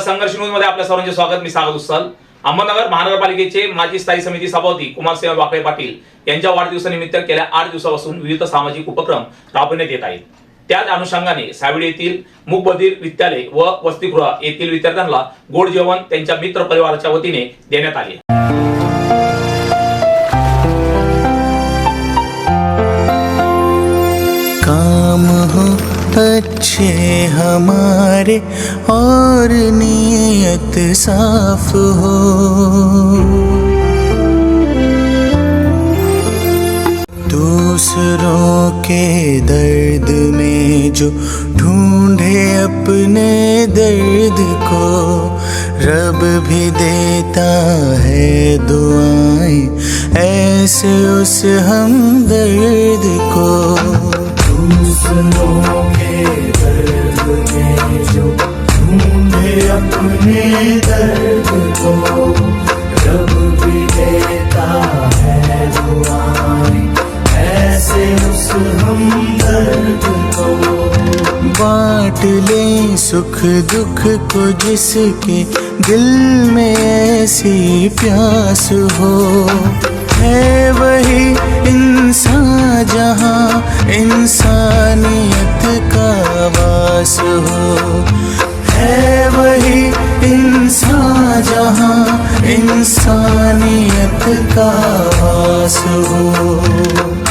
सर्वांचे स्वागत. मी स्वागत उस्सल अहमदनगर महानगरपालिकेचे माजी स्थायी समिती सभापती कुमारसिंह वाकळे पाटील यांच्या वाढदिवसानिमित्त गेल्या आठ दिवसापासून विविध सामाजिक उपक्रम राबवण्यात येत आहेत. त्याच अनुषंगाने सावडी येथील मुकबधीर विद्यालय व वसतिगृह येथील विद्यार्थ्यांना गोड जेवण त्यांच्या मित्र परिवाराच्या वतीने देण्यात आले. काम हो अच्छे हमारे और नीयत साफ़ हो। दूसरों के दर्द में जो ढूंढे अपने दर्द को, रब भी देता है दुआएँ ऐसे उस हम दर्द को। दूसरों ढूंढे दर्द को रब भी देता है दुआएं। ऐसे उस को बांट ले सुख दुख को जिसके दिल में ऐसी प्यास हो। है वही इंसान जहाँ इंसानियत का वास हो। इंसानियत का वास हो?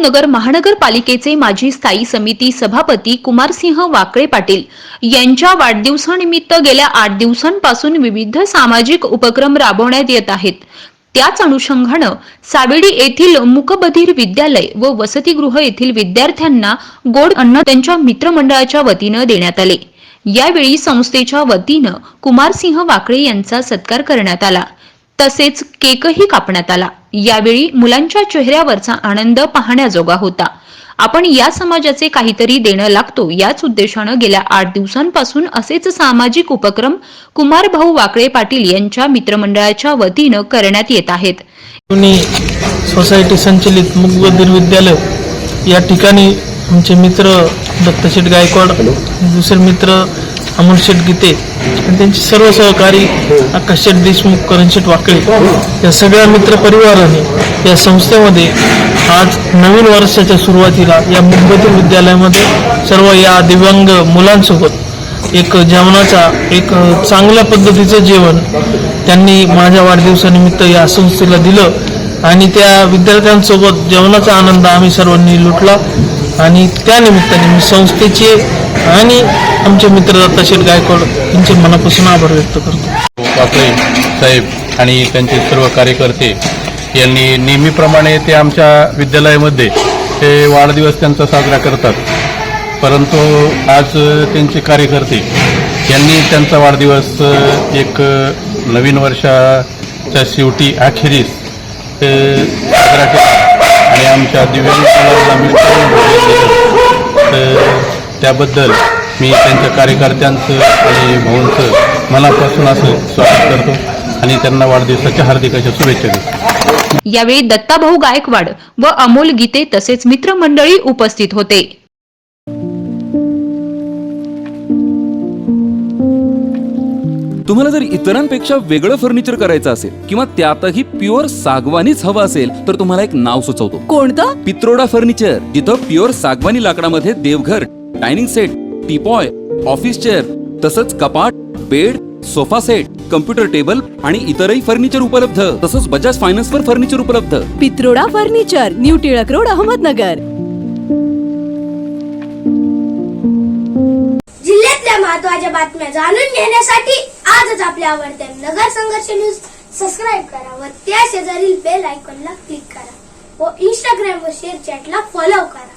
अहमदनगर महानगरपालिकेचे माजी स्थायी समिती सभापती कुमारसिंह वाकळे पाटील यांच्या वाढदिवसानिमित्त गेल्या आठ दिवसांपासून विविध सामाजिक उपक्रम राबवण्यात येत आहेत. त्याच अनुषंगानं सावेडी येथील मुकबधीर विद्यालय व वसतिगृह येथील विद्यार्थ्यांना गोड अन्न त्यांच्या मित्रमंडळाच्या वतीनं देण्यात आले. यावेळी संस्थेच्या वतीनं कुमारसिंह वाकळे यांचा सत्कार करण्यात आला. तसेच केकही कापण्यात आला. यावेळी मुलांच्या चेहऱ्यावरचा आनंद पाहण्याजोगा होता. आपण या समाजाचे काहीतरी देणं लागतो याच उद्देशानं गेल्या आठ दिवसांपासून असेच सामाजिक उपक्रम कुमार भाऊ वाकळे पाटील यांच्या मित्रमंडळाच्या वतीनं करण्यात येत आहेत. सोसायटी संचलित मुकबधीर विद्यालय. या ठिकाणी आमचे मित्र दत्तशेठ गायकवाड दुसरे मित्र अमोल गीते आणि त्यांचे सर्व सहकारी आकाश देशमुख करणशेठ वाकळे या सगळ्या मित्र परिवाराने या संस्थेमध्ये आज नवीन वर्षाच्या सुरुवातीला या मुंबईतील विद्यालयामध्ये सर्व या दिव्यांग मुलांसोबत एक जेवणाचा एक चांगल्या पद्धतीचं जेवण त्यांनी माझ्या वाढदिवसानिमित्त या संस्थेला दिलं आणि त्या विद्यार्थ्यांसोबत जेवणाचा आनंद आम्ही सर्वांनी लुटला आणि त्या निमित्ताने मी संस्थेचे आणि आमचे मित्र दत्ताशेठ गायकवाड यांचे मनापासून आभार व्यक्त करतो. आपले साहेब आणि त्यांचे सर्व कार्यकर्ते यांनी नेहमीप्रमाणे ते आमच्या विद्यालयामध्ये ते वाढदिवस त्यांचा साजरा करतात. परंतु आज त्यांचे कार्यकर्ते यांनी त्यांचा वाढदिवस एक नवीन वर्षाच्या शेवटी अखेरीस साजरा केला. आणि आमच्या दिव्यांग मुलांना तर त्याबद्दल मी त्यांच्या कार्यकर्त्यांचं आणि भाऊंचं मनापासून असं स्वागत करतो आणि त्यांना वाढदिवसाच्या हार्दिक अशा शुभेच्छा देतो. यावेळी दत्ताभाऊ गायकवाड व अमोल गीते तसेच मित्रमंडळी उपस्थित होते. तुम्हाला जर इतरांपेक्षा वेगळं फर्निचर करायचं असेल किंवा त्यातही प्युअर सागवानीच हवं असेल तर तुम्हाला एक नाव सुचवतो. कोणतं? पित्रोडा फर्निचर जिथं प्युअर सागवानी लाकडामध्ये देवघर dining set teapoy office chair तसंच कपाट bed sofa set computer table आणि इतरही फर्निचर उपलब्ध. तसंच बजाज फायनान्स वर फर्निचर उपलब्ध. Pitroda furniture new Tilak road Ahmednagar. जिल्ह्यातल्या महत्त्वाच्या बातम्या जाणून घेण्यासाठी आजच आपल्या आवडत्या नगर संघर्ष न्यूज सबस्क्राईब करा व त्या शेजारील बेल आयकॉनला क्लिक करा व इंस्टाग्राम व शेअर चॅटला फॉलो करा.